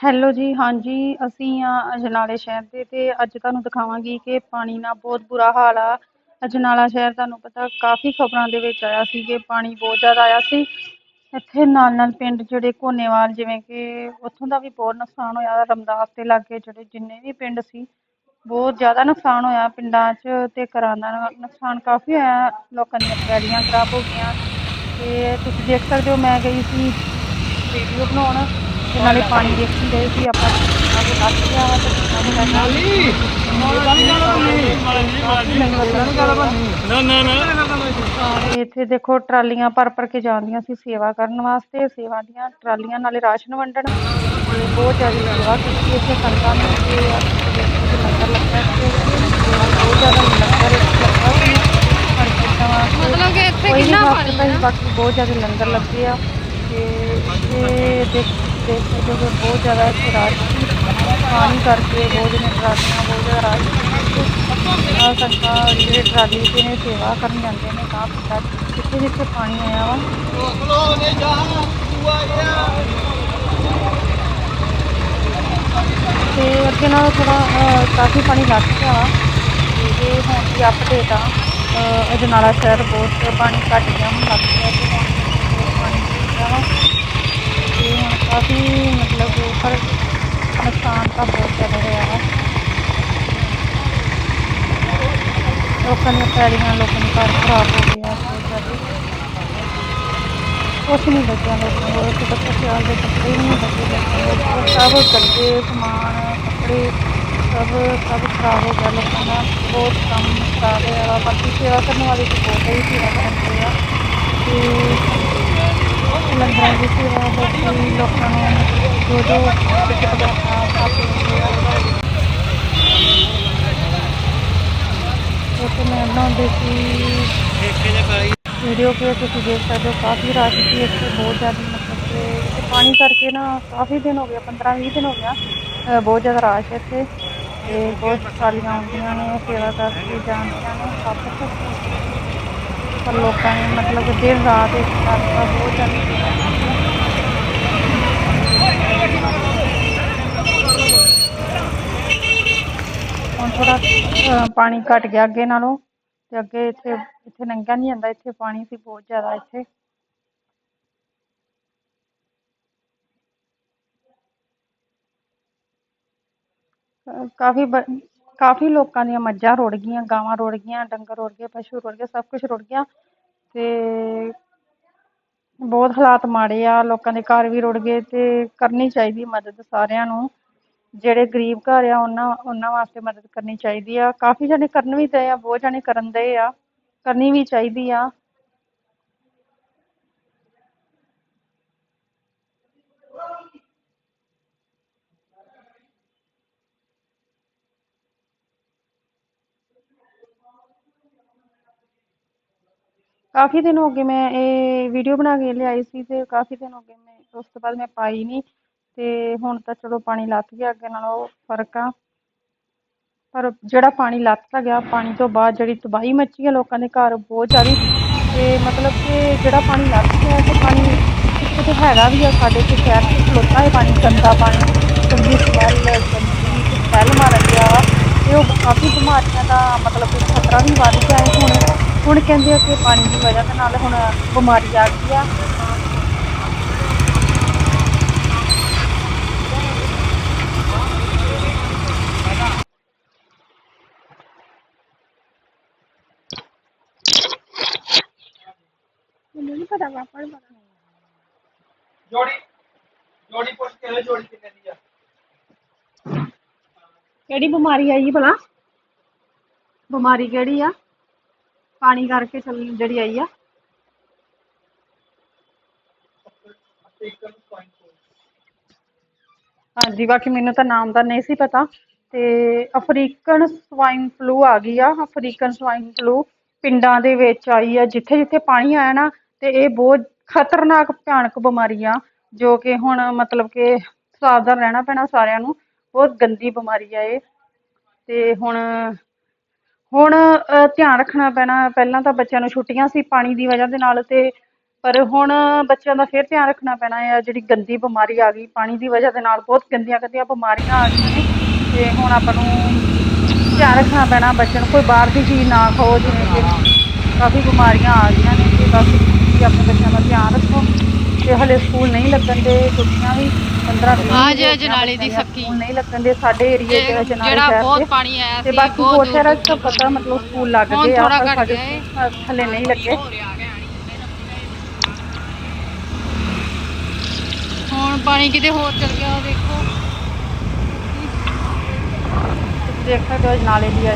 Hello ਜੀ, ਹਾਂਜੀ, ਅਸੀਂ ਆ ਅਜਨਾਲੇ ਸ਼ਹਿਰ ਦੇ ਅਤੇ ਅੱਜ ਤੁਹਾਨੂੰ ਦਿਖਾਵਾਂਗੀ ਕਿ ਪਾਣੀ ਨਾਲ ਬਹੁਤ ਬੁਰਾ ਹਾਲ ਆ। ਅਜਨਾਲਾ ਸ਼ਹਿਰ ਤੁਹਾਨੂੰ ਪਤਾ ਕਾਫੀ ਖਬਰਾਂ ਦੇ ਵਿੱਚ ਆਇਆ ਸੀ ਕਿ ਪਾਣੀ ਬਹੁਤ ਜ਼ਿਆਦਾ ਆਇਆ ਸੀ। ਇੱਥੇ ਨਾਲ ਨਾਲ ਪਿੰਡ ਜਿਹੜੇ ਕੋਨੇਵਾਲ ਜਿਵੇਂ ਕਿ ਉੱਥੋਂ ਦਾ ਵੀ ਬਹੁਤ ਨੁਕਸਾਨ ਹੋਇਆ, ਰਮਦਾਸ ਦੇ ਲਾਗੇ ਜਿਹੜੇ ਜਿੰਨੇ ਵੀ ਪਿੰਡ ਸੀ, ਬਹੁਤ ਜ਼ਿਆਦਾ ਨੁਕਸਾਨ ਹੋਇਆ। ਪਿੰਡਾਂ 'ਚ ਅਤੇ ਘਰਾਂ ਦਾ ਨੁਕਸਾਨ ਕਾਫੀ ਹੋਇਆ, ਲੋਕਾਂ ਦੀਆਂ ਪੈਲੀਆਂ ਖਰਾਬ ਹੋ ਗਈਆਂ। ਅਤੇ ਤੁਸੀਂ ਦੇਖ ਸਕਦੇ ਹੋ, ਮੈਂ ਗਈ ਸੀ ਵੀਡੀਓ ਬਣਾਉਣ। ਤੇ ਨਾਲੇ ਪਾਣੀ ਦੇਖੀ ਰਹੇ ਸੀ ਆਪਾਂ। ਅੱਗੇ ਲੱਗ ਗਿਆ ਵਾ ਤੇ ਨਾ ਨਾ ਨਾ ਤੇ ਇੱਥੇ ਦੇਖੋ ਟਰਾਲੀਆਂ ਭਰ ਭਰ ਕੇ ਜਾਂਦੀਆਂ ਸੀ ਸੇਵਾ ਕਰਨ ਵਾਸਤੇ ਸੇਵਾ ਦੀਆਂ ਟਰਾਲੀਆਂ ਨਾਲੇ ਰਾਸ਼ਨ ਵੰਡਣ। ਬਹੁਤ ਜ਼ਿਆਦਾ ਸੇਵਾ ਕੀਤੀ ਇੱਥੇ ਸੰਗਤਾਂ ਨੇ। ਤੇ ਲੰਗਰ ਲੱਗਾ ਸੀ ਬਹੁਤ ਜ਼ਿਆਦਾ ਲੰਗਰ ਮਤਲਬ ਕਿ ਇੱਥੇ ਕਿੰਨਾ ਪਾਣੀ ਬਾਕੀ ਬਹੁਤ ਜ਼ਿਆਦਾ ਲੰਗਰ ਲੱਗੇ ਆ। ਤੇ ਇਹ ਦੇਖ ਦੇਖ ਸਕਦੇ ਹੋ ਬਹੁਤ ਜ਼ਿਆਦਾ ਇੱਥੇ ਰਸ਼ ਪਾਣੀ ਕਰਕੇ ਬਹੁਤ ਜਿਵੇਂ ਟਰਾਲੀਆਂ, ਬਹੁਤ ਜ਼ਿਆਦਾ ਰਸ਼ ਸੀ। ਜਿਹੜੇ ਟਰਾਲੀ ਤੇ ਨੇ, ਸੇਵਾ ਕਰਨ ਜਾਂਦੇ ਨੇ ਕਾਫੀ ਪਿੰਡਾਂ 'ਚ ਜਿੱਥੇ ਜਿੱਥੇ ਪਾਣੀ ਆਇਆ ਵਾ। ਤੇ ਅੱਗੇ ਨਾਲ ਥੋੜਾ ਕਾਫੀ ਪਾਣੀ ਲੱਗ ਗਿਆ ਵਾ। ਤੇ ਹੁਣ ਦੀ ਅਪਡੇਟ ਆ। ਅਜਨਾਲਾ ਸ਼ਹਿਰ ਬਹੁਤ ਪਾਣੀ ਘੱਟ ਗਿਆ, ਹੁਣ ਲੱਗ ਗਿਆ। ਤੇ ਪਾਣੀ ਕਾਫੀ ਮਤਲਬ ਪਰ ਨੁਕਸਾਨ ਤਾਂ ਬਹੁਤ ਜ਼ਿਆਦਾ ਹੋਇਆ ਵਾ ਲੋਕਾਂ ਦੀਆਂ ਪੈਲੀਆਂ ਲੋਕਾਂ ਦੇ ਘਰ ਖਰਾਬ ਹੋ ਗਏ ਬਹੁਤ ਜ਼ਿਆਦਾ। ਕੁਛ ਨਹੀਂ ਬਚਿਆ ਲੋਕਾਂ ਕੋਲ ਕਿ ਤੱਕ ਸਿਆਲ ਦੇ ਕੱਪੜੇ ਨਹੀਂ ਬਚੇ ਸਭ ਗੱਦੇ ਸਮਾਨ, ਕੱਪੜੇ ਸਭ ਸਭ ਖਰਾਬ ਹੋ ਗਿਆ। ਲੋਕਾਂ ਦਾ ਬਹੁਤ ਕੰਮ ਖਰਾਬ ਹੋਇਆ ਬਾਕੀ ਸੇਵਾ ਕਰਨ ਵਾਲੇ ਤਾਂ ਬਹੁਤ ਹੀ ਸੇਵਾ ਕਰਦੇ ਆ। ਦੀ ਸੇਵਾ ਬਾਕੀ ਲੋਕਾਂ ਨੂੰ ਜੋ ਜੋ ਵਿੱਚ ਮੈਂ ਬਣਾਉਂਦੀ ਸੀ ਵੀਡੀਓ ਕਿ ਤੁਸੀਂ ਦੇਖ ਸਕਦੇ ਹੋ ਕਾਫੀ ਰਸ਼ ਸੀ ਇੱਥੇ। ਬਹੁਤ ਜ਼ਿਆਦਾ ਮਤਲਬ ਕਿ ਇੱਥੇ ਪਾਣੀ ਕਰਕੇ ਨਾ ਕਾਫੀ ਦਿਨ ਹੋ ਗਿਆ 15 20 ਦਿਨ ਹੋ ਗਿਆ ਬਹੁਤ ਜ਼ਿਆਦਾ ਰਸ਼ ਹੈ। ਇੱਥੇ ਤੇ ਬਹੁਤ ਸਾਲੀਆਂ ਆਉਂਦੀਆਂ ਨੇ ਸੇਵਾ ਕਰਕੇ ਜਾਂਦੀਆਂ ਨੇ ਸਭ ਕੁਛ ਪਰ ਲੋਕਾਂ ਨੇ ਮਤਲਬ ਕਿ ਦਿਨ ਰਾਤ ਇੱਕ ਕਰਤਾ ਬਹੁਤ ਜ਼ਿਆਦਾ ਸੇਵਾ ਕੀਤੀ। ਹੁਣ ਥੋੜਾ ਪਾਣੀ ਘਟ ਗਿਆ ਅੱਗੇ ਨਾਲੋਂ ਤੇ ਅੱਗੇ ਇੱਥੇ ਇੱਥੇ ਲੰਘਿਆ ਨਹੀਂ ਜਾਂਦਾ ਇੱਥੇ ਪਾਣੀ ਸੀ ਬਹੁਤ ਜ਼ਿਆਦਾ ਇੱਥੇ। ਅਹ, ਕਾਫੀ ਬ- ਕਾਫੀ ਲੋਕਾਂ ਦੀਆਂ ਮੱਝਾਂ ਰੁੜ ਗਈਆਂ, ਗਾਵਾਂ ਰੁੜ ਗਈਆਂ, ਡੰਗਰ ਰੁੜ ਗਏ, ਪਸ਼ੂ ਰੁੜ ਗਏ, ਸਭ ਕੁਝ ਰੁੜ ਗਿਆ ਤੇ ਬਹੁਤ ਹਾਲਾਤ ਮਾੜੇ ਆ, ਲੋਕਾਂ ਦੇ ਘਰ ਵੀ ਰੁੜ ਗਏ ਤੇ ਕਰਨੀ ਚਾਹੀਦੀ ਮਦਦ ਸਾਰਿਆਂ ਨੂੰ। ਜਿਹੜੇ ਗਰੀਬ ਘਰ ਆ, ਉਹਨਾਂ ਉਹਨਾਂ ਵਾਸਤੇ ਮਦਦ ਕਰਨੀ ਚਾਹੀਦੀ ਆ। ਕਾਫੀ ਜਣੇ ਕਰਨ ਵੀ ਦਏ ਆ, ਬਹੁਤ ਜਣੇ ਕਰਨ ਦਏ ਆ, ਕਰਨੀ ਵੀ ਚਾਹੀਦੀ ਆ। ਕਾਫੀ ਦਿਨ ਹੋ ਗਏ ਮੈਂ ਇਹ ਵੀਡੀਓ ਬਣਾ ਕੇ ਲਿਆਈ ਸੀ ਤੇ ਕਾਫੀ ਦਿਨ ਹੋ ਗਏ ਮੈਂ, ਉਸ ਤੋਂ ਬਾਅਦ ਮੈਂ ਪਾਈ ਨਹੀਂ ਤੇ ਹੁਣ ਤਾਂ ਚਲੋ ਪਾਣੀ ਲੱਥ ਗਿਆ, ਅੱਗੇ ਨਾਲੋਂ ਫ਼ਰਕ ਆ। ਪਰ ਜਿਹੜਾ ਪਾਣੀ ਲੱਥ ਤਾਂ ਗਿਆ, ਪਾਣੀ ਤੋਂ ਬਾਅਦ ਜਿਹੜੀ ਤਬਾਹੀ ਮੱਚੀ ਆ ਲੋਕਾਂ ਦੇ ਘਰ ਬਹੁਤ ਜ਼ਿਆਦਾ ਤੇ ਮਤਲਬ ਕਿ ਜਿਹੜਾ ਪਾਣੀ ਲੱਥ ਗਿਆ ਤੇ ਪਾਣੀ ਇੱਥੇ ਤੇ ਹੈਗਾ ਵੀ ਆ ਸਾਡੇ ਤੇ ਸ਼ਹਿਰ 'ਚ, ਖਲੋਤਾ ਹੈ ਪਾਣੀ, ਗੰਦਾ ਪਾਣੀ, ਗੰਦੀ ਸਮੈਲ ਗੰਦੀ ਸਮੈਲ ਮਾਰਨ ਗਿਆ ਵਾ ਤੇ ਉਹ ਕਾਫੀ ਬਿਮਾਰੀਆਂ ਦਾ ਮਤਲਬ ਕਿ ਖਤਰਾ ਵੀ ਵੱਧ ਗਿਆ ਹੈ। ਹੁਣ ਹੁਣ ਕਹਿੰਦੇ ਆ ਕਿ ਪਾਣੀ ਦੀ ਵਜ੍ਹਾ ਦੇ ਨਾਲ ਹੁਣ ਬਿਮਾਰੀ ਆ ਗਈ ਆ ਮੈਨੂੰ ਨਹੀਂ ਪਤਾ ਪਾਪਾ ਨੂੰ ਪਤਾ ਜੋੜੀ ਜੋੜੀ ਪੁੱਛ ਕੇ ਲੈ ਜੋੜੀ ਕਿੰਨੇ ਦੀ ਆ? ਕਿਹੜੀ ਬਿਮਾਰੀ ਆਈ ਭਲਾ? ਬਿਮਾਰੀ ਕਿਹੜੀ ਆ? ਪਾਣੀ ਕਰਕੇ ਚੱਲ ਜਿਹੜੀ ਆਈ ਆ। ਹਾਂਜੀ ਬਾਕੀ ਮੈਨੂੰ ਤਾਂ ਨਾਮ ਦਾ ਨਹੀਂ ਸੀ ਪਤਾ। ਤੇ ਅਫਰੀਕਨ ਸਵਾਈਨ ਫਲੂ ਆ ਗਈ ਆ। ਅਫਰੀਕਨ ਸਵਾਈਨ ਫਲੂ ਪਿੰਡਾਂ ਦੇ ਵਿੱਚ ਆਈ ਆ। ਜਿੱਥੇ ਜਿੱਥੇ ਪਾਣੀ ਆਇਆ ਨਾ ਤੇ ਇਹ ਬਹੁਤ ਖਤਰਨਾਕ, ਭਿਆਨਕ ਬਿਮਾਰੀ ਆ, ਜੋ ਕਿ ਹੁਣ ਮਤਲਬ ਕਿ ਸਾਵਧਾਨ ਰਹਿਣਾ ਪੈਣਾ ਸਾਰਿਆਂ ਨੂੰ, ਬਹੁਤ ਗੰਦੀ ਬਿਮਾਰੀ ਆ ਇਹ। ਤੇ ਹੁਣ ਹੁਣ ਧਿਆਨ ਰੱਖਣਾ ਪੈਣਾ, ਪਹਿਲਾਂ ਤਾਂ ਬੱਚਿਆਂ ਨੂੰ ਛੁੱਟੀਆਂ ਸੀ ਪਾਣੀ ਦੀ ਵਜ੍ਹਾ ਦੇ ਨਾਲ ਤੇ, ਪਰ ਹੁਣ ਬੱਚਿਆਂ ਦਾ ਫਿਰ ਧਿਆਨ ਰੱਖਣਾ ਪੈਣਾ ਆ, ਜਿਹੜੀ ਗੰਦੀ ਬਿਮਾਰੀ ਆ ਗਈ, ਪਾਣੀ ਦੀ ਵਜ੍ਹਾ ਦੇ ਨਾਲ ਬਹੁਤ ਗੰਦੀਆਂ ਗੰਦੀਆਂ ਬਿਮਾਰੀਆਂ ਆ ਗਈਆਂ ਨੇ। ਤੇ ਹੁਣ ਆਪਾਂ ਨੂੰ ਧਿਆਨ ਰੱਖਣਾ ਪੈਣਾ, ਬੱਚਿਆਂ ਨੂੰ ਕੋਈ ਬਾਹਰ ਦੀ ਚੀਜ਼ ਨਾ ਖਾਓ, ਜਿਵੇਂ ਕਿ ਕਾਫੀ ਬਿਮਾਰੀਆਂ ਆ ਗਈਆਂ ਨੇ, ਤੇ ਬਾਕੀ ਤੁਸੀਂ ਆਪਣੇ ਬੱਚਿਆਂ ਦਾ ਧਿਆਨ ਰੱਖੋ। ਤੇ ਹਲੇ ਸਕੂਲ ਨਹੀਂ ਲੱਗਣ ਦੇ ਛੁੱਟੀਆਂ ਵੀ 15 20 ਹਾਂ ਜੀ, ਅਜਨਾਲੇ ਦੀ ਸੱਕੀ। ਸਕੂਲ ਨਹੀਂ ਲੱਗਣ ਦੇ ਸਾਡੇ ਏਰੀਏ ਚ ਅਜਨਾਲੇ ਜਿਹੜਾ ਸ਼ਹਿਰ ਬਹੁਤ ਚ ਪਾਣੀ ਆਇਆ ਤੇ ਸੀ ਬਾਕੀ ਬਹੁਤ ਹੋਰ ਦੂਰ ਸ਼ਹਿਰਾਂ ਦੂਰ ਚ ਤਾਂ ਪਤਾ ਮਤਲਬ ਸਕੂਲ ਲੱਗ ਹੁਣ ਗਏ ਆ ਥੋੜ੍ਹਾ ਪਰ ਘੱਟ ਸਾਡੇ ਗਿਆ ਏ। ਹਲੇ ਨਹੀਂ ਲੱਗੇ। ਹੁਣ ਪਾਣੀ ਕਿਤੇ ਹੋਰ ਚਲ ਗਿਆ ਉਹ ਦੇਖੋ। ਦੇਖ ਸਕਦੇ ਹੋ ਅਜਨਾਲੇ ਦੀ ਆ